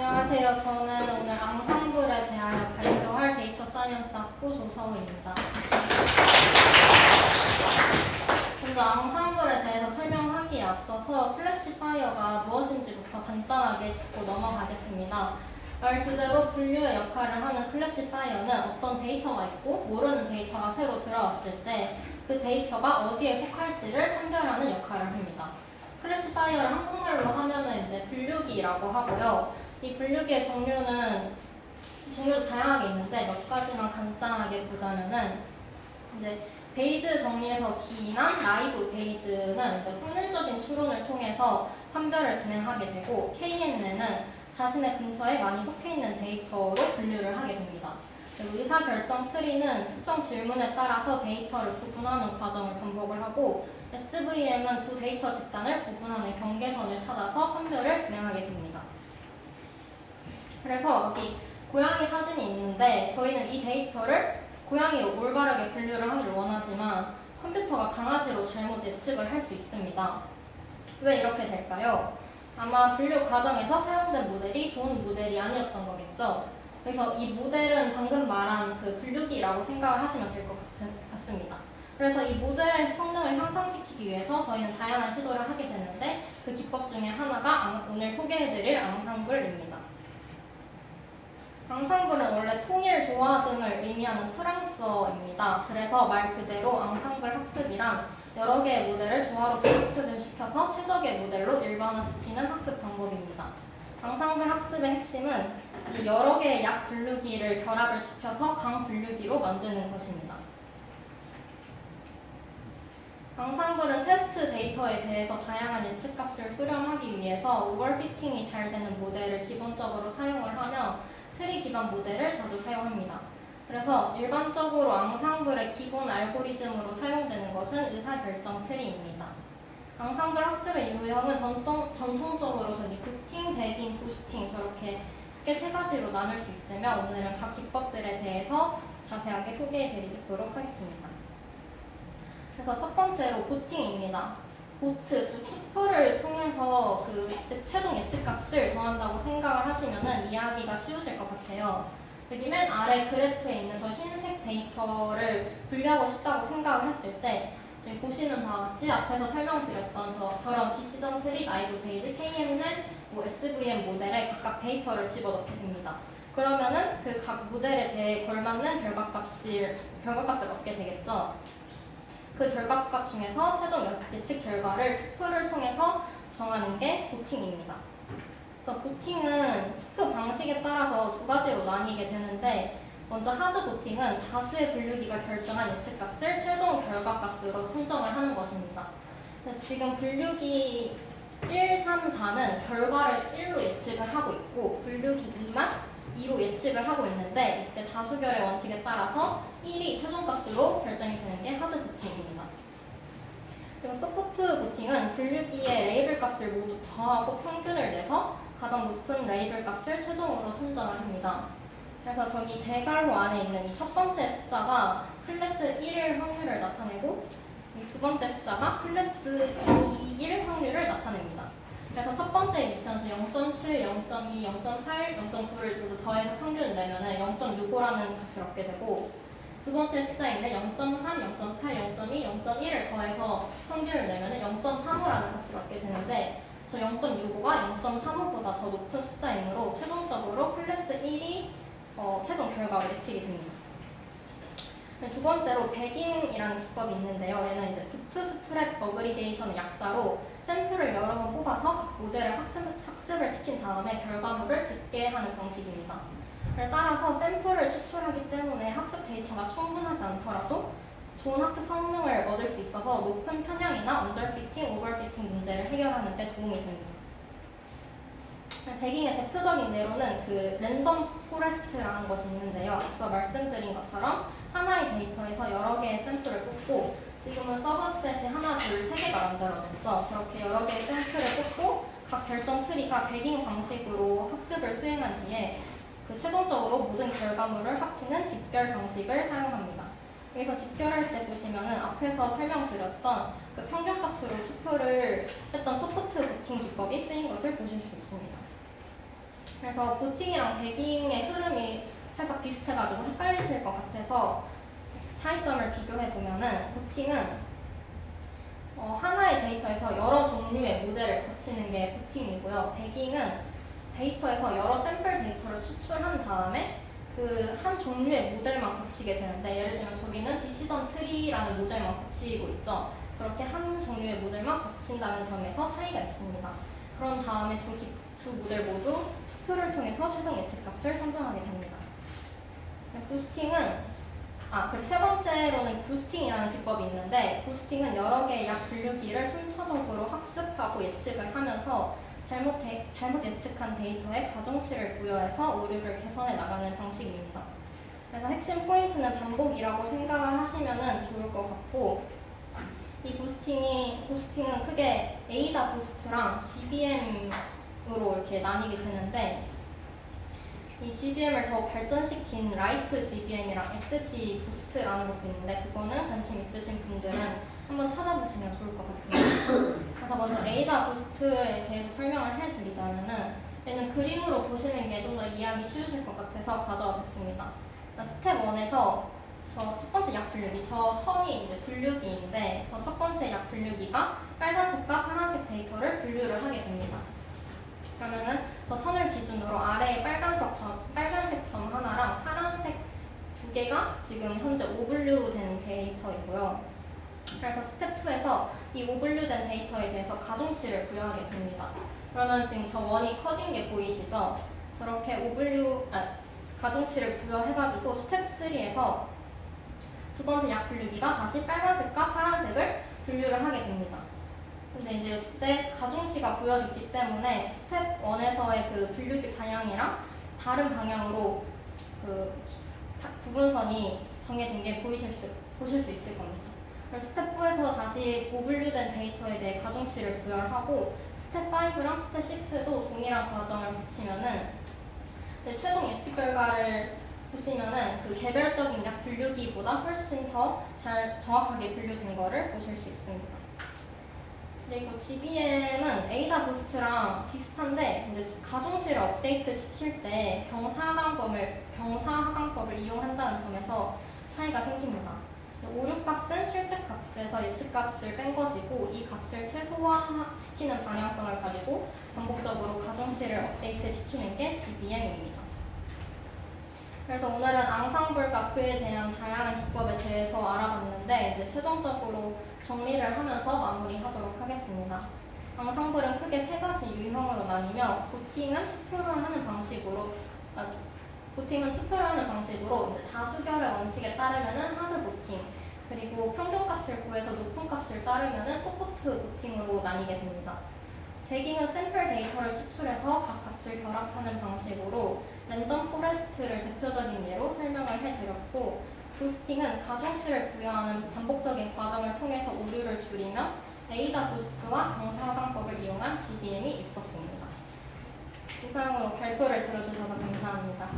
안녕하세요. 저는 오늘 앙상블에 대하여 발표할 데이터 사이언스 학부 조서우입니다. 먼저 앙상블에 대해서 설명하기에 앞서서 클래시파이어가 무엇인지부터 간단하게 짚고 넘어가겠습니다. 말 그대로 분류의 역할을 하는 클래시파이어는 어떤 데이터가 있고 모르는 데이터가 새로 들어왔을 때 그 데이터가 어디에 속할지를 판별하는 역할을 합니다. 클래시파이어를 한국말로 하면은 이제 분류기라고 하고요. 이 분류기의 종류는 종류도 다양하게 있는데 몇 가지만 간단하게 보자면은 이제 베이즈 정리에서 기인한 라이브 베이즈는 이제 확률적인 추론을 통해서 판별을 진행하게 되고 KNN은 자신의 근처에 많이 속해 있는 데이터로 분류를 하게 됩니다. 의사결정 트리는 특정 질문에 따라서 데이터를 구분하는 과정을 반복을 하고 SVM은 두 데이터 집단을 구분하는 경계선을 찾아서 판별을 진행하게 됩니다. 그래서 여기 고양이 사진이 있는데 저희는 이 데이터를 고양이로 올바르게 분류를 하길 원하지만 컴퓨터가 강아지로 잘못 예측을 할 수 있습니다. 왜 이렇게 될까요? 아마 분류 과정에서 사용된 모델이 좋은 모델이 아니었던 거겠죠. 그래서 이 모델은 방금 말한 그 분류기라고 생각을 하시면 될 것 같습니다. 그래서 이 모델의 성능을 향상시키기 위해서 저희는 다양한 시도를 하게 되는데 그 기법 중에 하나가 앙- 오늘 소개해드릴 앙상블입니다. 앙상블은 원래 통일 조화 등을 의미하는 프랑스어입니다. 그래서 말 그대로 앙상블 학습이란 여러 개의 모델을 조화롭게 학습을 시켜서 최적의 모델로 일반화시키는 학습 방법입니다. 앙상블 학습의 핵심은 이 여러 개의 약 분류기를 결합을 시켜서 강 분류기로 만드는 것입니다. 앙상블은 테스트 데이터에 대해서 다양한 예측값을 수렴하기 위해서 오버피팅이 잘 되는 모델을 기본적으로 사용을 하며 트리 기반 모델을 자주 사용합니다. 그래서 일반적으로 앙상블의 기본 알고리즘으로 사용되는 것은 의사결정 트리입니다. 앙상블 학습의 유형은 전통, 전통적으로 저기 부팅, 베깅, 부스팅 저렇게 크게 세 가지로 나눌 수 있으며 오늘은 각 기법들에 대해서 자세하게 소개해 드리도록 하겠습니다. 그래서 첫 번째로 보팅입니다. 보트, 즉 투표를 통해서 그 최종 예측값을 정한다고 생각을 하시면은 이해하기가 쉬우실 것 같아요. 여기 맨 아래 그래프에 있는 저 흰색 데이터를 분류하고 싶다고 생각을 했을 때 보시는 바와 같이 앞에서 설명드렸던 저, 저런 디시전 트리, 라이브 페이지, KNN, 뭐 SVM 모델에 각각 데이터를 집어넣게 됩니다. 그러면은 그 각 모델에 대해 걸맞는 결과값을, 결과값을 얻게 되겠죠. 그 결과값 중에서 최종 예측 결과를 투표를 통해서 정하는 게 보팅입니다. 그래서 보팅은 투표 방식에 따라서 두 가지로 나뉘게 되는데 먼저 하드 보팅은 다수의 분류기가 결정한 예측값을 최종 결과값으로 선정을 하는 것입니다. 지금 분류기 1, 3, 4는 결과를 1로 예측을 하고 있고 분류기 2만 2로 예측을 하고 있는데 이때 다수결의 원칙에 따라서 1이 최종값으로 결정이 되는 게 하드 보팅입니다. 그리고 소프트 보팅은 분류기의 레이블 값을 모두 더하고 평균을 내서 가장 높은 레이블 값을 최종으로 선정을 합니다. 그래서 저기 대괄호 안에 있는 이 첫 번째 숫자가 클래스 1일 확률을 나타내고 이 두 번째 숫자가 클래스 2일 확률을 나타냅니다. 그래서 첫 번째 위치는 0.7, 0.2, 0.8, 0.9를 모두 더해서 평균을 내면 은 0.65라는 값을 얻게 되고 두 번째 숫자인데 0.3, 0.8, 0.2, 0.1을 더해서 평균을 내면 은 0.35라는 값을 얻게 되는데 저 0.65가 0.35보다 더 높은 숫자이므로 최종적으로 클래스 1이 어, 최종 결과를 예측이 됩니다. 네, 두 번째로 배깅이라는 기법이 있는데요. 얘는 이제 부트스트랩 어그리게이션의 약자로 샘플을 여러 번 뽑아서 각 모델을 학습, 학습 을 시킨 다음에 결과물을 집계하는 방식입니다. 따라서 샘플을 추출하기 때문에 학습 데이터가 충분하지 않더라도 좋은 학습 성능을 얻을 수 있어서 높은 편향이나 언더피팅, 오버피팅 문제를 해결하는 데 도움이 됩니다. 배깅의 대표적인 예로는 그 랜덤 포레스트라는 것이 있는데요. 앞서 말씀드린 것처럼 하나의 데이터에서 여러 개의 샘플을 뽑고 지금은 서버셋이 하나, 둘, 세 개가 만들어졌죠. 그렇게 여러 개의 샘플을 뽑고 각 결정 트리가 배깅 방식으로 학습을 수행한 뒤에 그 최종적으로 모든 결과물을 합치는 집결 방식을 사용합니다. 여기서 집결할 때 보시면은 앞에서 설명드렸던 그 평균값으로 투표를 했던 소프트 부팅 기법이 쓰인 것을 보실 수 있습니다. 그래서 보팅이랑 대깅의 흐름이 살짝 비슷해가지고 헷갈리실 것 같아서 차이점을 비교해 보면은 보팅은 어, 하나의 데이터에서 여러 종류의 모델을 거치는 게 보팅이고요. 대깅은 데이터에서 여러 샘플 데이터를 추출한 다음에 그 한 종류의 모델만 거치게 되는데 예를 들면 저기는 디시전 트리라는 모델만 거치고 있죠. 그렇게 한 종류의 모델만 거친다는 점에서 차이가 있습니다. 그런 다음에 두, 기- 두 모델 모두 투표를 통해서 최종 예측값을 선정하게 됩니다. 네, 부스팅은 아, 그리고 세 번째로는 부스팅이라는 기법이 있는데 부스팅은 여러 개의 약 분류기를 순차적으로 학습하고 예측을 하면서 잘못, 데- 잘못 예측한 데이터에 가중치를 부여해서 오류를 개선해 나가는 방식입니다. 그래서 핵심 포인트는 반복이라고 생각을 하시면 좋을 것 같고 이 부스팅이 부스팅은 크게 에이다 부스트랑 GBM으로 이렇게 나뉘게 되는데 이 GBM을 더 발전시킨 라이트 GBM이랑 SG 부스트라는 것도 있는데 그거는 관심 있으신 분들은 한번 찾아보시면 좋을 것 같습니다. 그래서 먼저 에이다 부스트에 대해서 설명을 해드리자면은 얘는 그림으로 보시는 게 좀 더 이해하기 쉬우실 것 같아서 가져와 봤습니다. 스텝 1에서 저 첫 번째 약 분류기, 저 선이 이제 분류기인데 저 첫 번째 약 분류기가 빨간색과 파란색 데이터를 분류를 하게 됩니다. 그러면은 저 선을 기준으로 아래에 빨간색 점, 빨간색 점 하나랑 파란색 두 개가 지금 현재 오분류된 데이터이고요. 그래서 스텝 2에서 이 오분류된 데이터에 대해서 가중치를 부여하게 됩니다. 그러면 지금 저 원이 커진 게 보이시죠? 저렇게 오분류, 아, 가중치를 부여해가지고 스텝 3에서 두 번째 약 분류기가 다시 빨간색과 파란색을 분류를 하게 됩니다. 근데 이제 이때 가중치가 부여졌기 때문에 스텝 1에서의 그 분류기 방향이랑 다른 방향으로 그 다- 구분선이 정해진 게 보이실 수, 보실 수 있을 겁니다. 그래서 스텝 4에서 다시 오분류된 데이터에 대해 가중치를 부여하고 스텝 5랑 스텝 6도 동일한 과정을 거치면은 최종 예측 결과를 보시면은 그 개별적인 약 분류기보다 훨씬 더 잘 정확하게 분류된 거를 보실 수 있습니다. 그리고 GBM은 에이다 부스트랑 비슷한데 이제 가중치를 업데이트 시킬 때 경사하강법을 경사하강법을 이용한다는 점에서 차이가 생깁니다. 5, 6값은 실제 값에서 예측 값을 뺀 것이고 이 값을 최소화시키는 방향성을 가지고 반복적으로 가중치를 업데이트 시키는 게 GBM입니다. 그래서 오늘은 앙상블과 그에 대한 다양한 기법에 대해서 알아봤는데 이제 최종적으로 정리를 하면서 마무리하도록 하겠습니다. 앙상블은 크게 세 가지 유형으로 나뉘며 보팅은 투표를 하는 방식으로 아, 보팅은 투표를 하는 방식으로 다수결의 원칙에 따르면은 하드 보팅 그리고 평균값을 구해서 높은 값을 따르면은 소프트 보팅으로 나뉘게 됩니다. 대깅은 샘플 데이터를 추출해서 각 값을 결합하는 방식으로 랜덤 포레스트를 대표적인 예로 설명을 해드렸고 부스팅은 가중치를 부여하는 반복적인 과정을 통해서 오류를 줄이며 에이다 부스트와 경사하강법을 이용한 GBM이 있었습니다. 이상으로 발표를 들어주셔서 감사합니다.